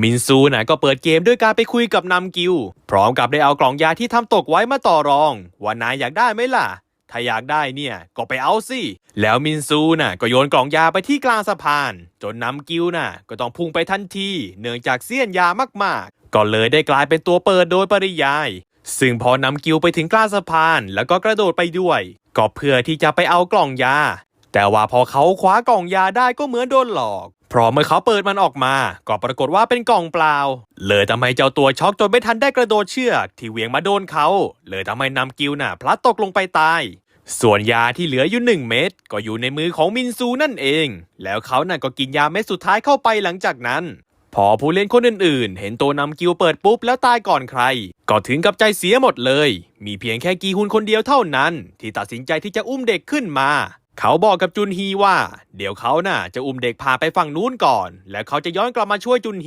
มินซูน่ะก็เปิดเกมด้วยการไปคุยกับนำกิว พร้อมกับได้เอากล่องยาที่ทำตกไว้มาต่อรอง ว่านายอยากได้ไหมล่ะ ถ้าอยากได้เนี่ยก็ไปเอาสิ แล้วมินซูน่ะก็โยนกล่องยาไปที่กลางสะพาน จนนำกิวน่ะก็ต้องพุ่งไปทันที เนื่องจากเสี้ยนยามากๆ ก็เลยได้กลายเป็นตัวเปิดโดยปริยาย ซึ่งพอนำกิวไปถึงกลางสะพาน แล้วก็กระโดดไปด้วย ก็เพื่อที่จะไปเอากล่องยา แต่ว่าพอเขาคว้ากล่องยาได้ก็เหมือนโดนหลอก พราะเมื่อเขาเปิดมันออกมา ก็ปรากฏว่าเป็นกล่องเปล่า เลยทำให้เจ้าตัวช็อกจนไม่ทันได้กระโดดเชือก ที่เหวียงมาโดนเขา เลยทำให้นำกิวน่ะพลัดตกลงไปตาย ส่วนยาที่เหลืออยู่หนึ่งเม็ดก็อยู่ในมือของมินซูนั่นเอง แล้วเขาน่ะก็กินยาเม็ดสุดท้ายเข้าไปหลังจากนั้น พอผู้เล่นคนอื่นๆ เห็นตัวนำกิวเปิดปุ๊บแล้วตายก่อนใคร ก็ถึงกับใจเสียหมดเลย มีเพียงแค่กีฮุนคนเดียวเท่านั้น ที่ตัดสินใจที่จะอุ้มเด็กขึ้นมา เขาบอกกับจุนฮีว่า เดี๋ยวเขาน่ะจะอุ้มเด็กพาไปฝั่งนู้นก่อน แล้วเขาจะย้อนกลับมาช่วยจุนฮี